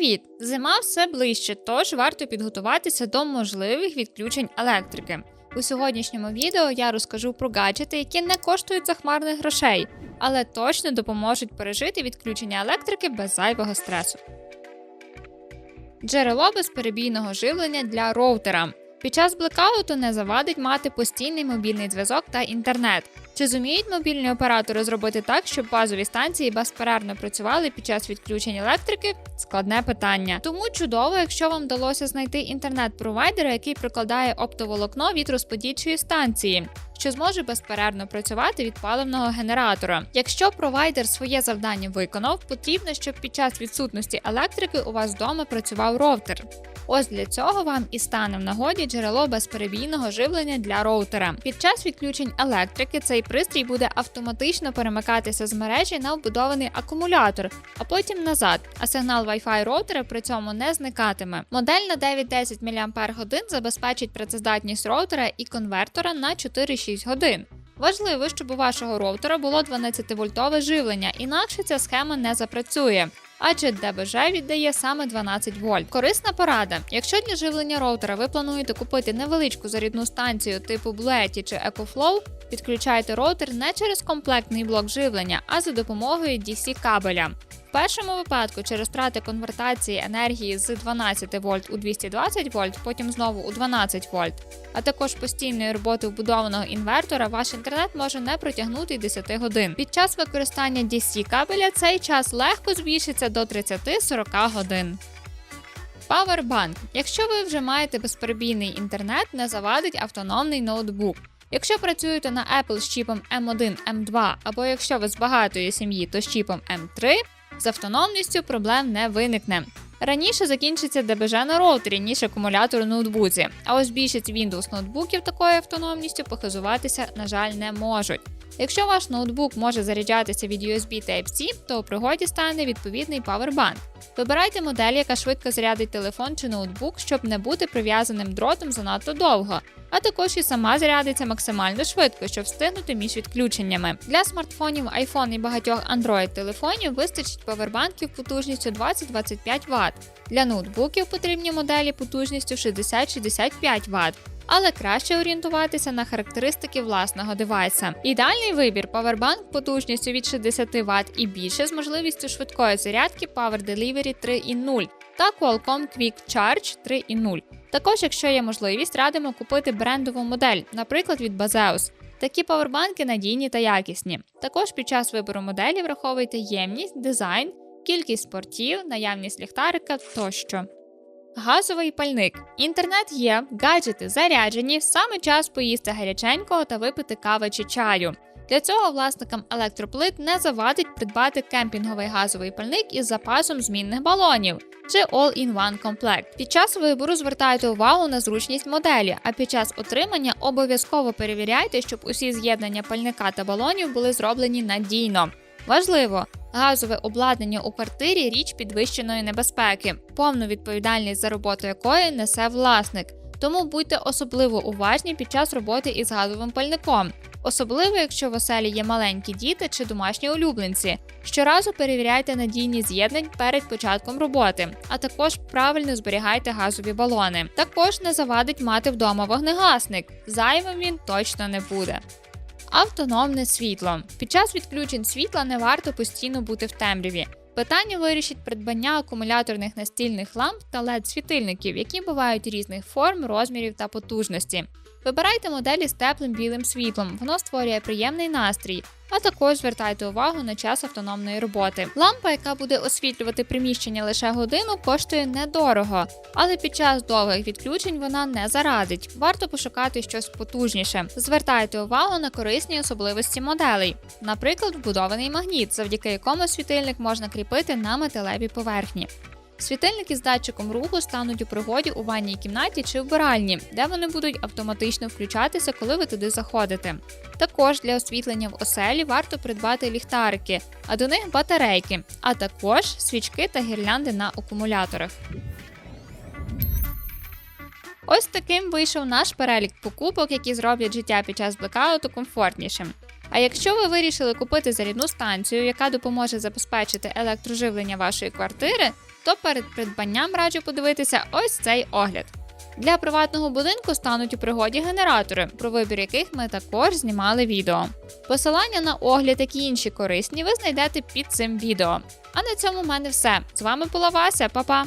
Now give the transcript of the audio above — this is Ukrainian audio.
Привіт! Зима все ближче, тож варто підготуватися до можливих відключень електрики. У сьогоднішньому відео я розкажу про гаджети, які не коштують захмарних грошей, але точно допоможуть пережити відключення електрики без зайвого стресу. Джерело безперебійного живлення для роутера. Під час блекауту не завадить мати постійний мобільний зв'язок та інтернет. Чи зуміють мобільні оператори зробити так, щоб базові станції безперервно працювали під час відключень електрики? Складне питання. Тому чудово, якщо вам вдалося знайти інтернет-провайдера, який прикладає оптоволокно від розподільчої станції. Що зможе безперервно працювати від паливного генератора. Якщо провайдер своє завдання виконав, потрібно, щоб під час відсутності електрики у вас вдома працював роутер. Ось для цього вам і стане в нагоді джерело безперебійного живлення для роутера. Під час відключень електрики цей пристрій буде автоматично перемикатися з мережі на вбудований акумулятор, а потім назад. А сигнал Wi-Fi роутера при цьому не зникатиме. Модель на 9-10 мАч забезпечить працездатність роутера і конвертора на 4-6 годин. Важливо, щоб у вашого роутера було 12-вольтове живлення, інакше ця схема не запрацює. Адже ДБЖ віддає саме 12 вольт. Корисна порада. Якщо для живлення роутера ви плануєте купити невеличку зарядну станцію типу Bluetooth чи EcoFlow, підключайте роутер не через комплектний блок живлення, а за допомогою DC кабеля. В першому випадку через втрати конвертації енергії з 12 вольт у 220 вольт, потім знову у 12 вольт, а також постійної роботи вбудованого інвертора, ваш інтернет може не протягнути й 10 годин. Під час використання DC кабеля цей час легко збільшиться до 30-40 годин. Powerbank. Якщо ви вже маєте безперебійний інтернет, не завадить автономний ноутбук. Якщо працюєте на Apple з чіпом M1, M2, або якщо ви з багатої сім'ї, то з чіпом M3, з автономністю проблем не виникне. Раніше закінчиться ДБЖ на роутері, ніж акумулятор у ноутбуці, а ось більшість Windows ноутбуків такою автономністю похизуватися, на жаль, не можуть. Якщо ваш ноутбук може заряджатися від USB Type-C, то у пригоді стане відповідний павербанк. Вибирайте модель, яка швидко зарядить телефон чи ноутбук, щоб не бути прив'язаним дротом занадто довго, а також і сама зарядиться максимально швидко, щоб встигнути між відключеннями. Для смартфонів iPhone і багатьох Android-телефонів вистачить павербанків потужністю 20-25 Вт. Для ноутбуків потрібні моделі потужністю 60-65 Вт. Але краще орієнтуватися на характеристики власного девайса. Ідеальний вибір павербанк потужністю від 60 Вт і більше з можливістю швидкої зарядки Power Delivery 3.0 та Qualcomm Quick Charge 3.0. Також, якщо є можливість, радимо купити брендову модель, наприклад, від Bazeus. Такі павербанки надійні та якісні. Також під час вибору моделі враховуйте ємність, дизайн, кількість портів, наявність ліхтарика тощо. Газовий пальник. Інтернет є, гаджети заряджені, саме час поїсти гаряченького та випити кави чи чаю. Для цього власникам електроплит не завадить придбати кемпінговий газовий пальник із запасом змінних балонів чи All-in-One комплект. Під час вибору звертайте увагу на зручність моделі, а під час отримання обов'язково перевіряйте, щоб усі з'єднання пальника та балонів були зроблені надійно. Важливо, газове обладнання у квартирі річ підвищеної небезпеки, повну відповідальність за роботу якої несе власник. Тому будьте особливо уважні під час роботи із газовим пальником, особливо якщо в оселі є маленькі діти чи домашні улюбленці. Щоразу перевіряйте надійність з'єднань перед початком роботи, а також правильно зберігайте газові балони. Також не завадить мати вдома вогнегасник, зайвим він точно не буде. Автономне світло. Під час відключень світла не варто постійно бути в темряві. Питання вирішить придбання акумуляторних настільних ламп та led світильників, які бувають різних форм, розмірів та потужності. Вибирайте моделі з теплим білим світлом, воно створює приємний настрій, а також звертайте увагу на час автономної роботи. Лампа, яка буде освітлювати приміщення лише годину, коштує недорого, але під час довгих відключень вона не зарадить. Варто пошукати щось потужніше. Звертайте увагу на корисні особливості моделей, наприклад, вбудований магніт, завдяки якому світильник можна кріпити на металевій поверхні. Світильники з датчиком руху стануть у пригоді у ванній кімнаті чи вбиральні, де вони будуть автоматично включатися, коли ви туди заходите. Також для освітлення в оселі варто придбати ліхтарики, а до них батарейки, а також свічки та гірлянди на акумуляторах. Ось таким вийшов наш перелік покупок, які зроблять життя під час блекауту комфортнішим. А якщо ви вирішили купити зарядну станцію, яка допоможе забезпечити електроживлення вашої квартири, то перед придбанням раджу подивитися ось цей огляд. Для приватного будинку стануть у пригоді генератори, про вибір яких ми також знімали відео. Посилання на огляд, які інші корисні, ви знайдете під цим відео. А на цьому в мене все. З вами була Вася, Па-па!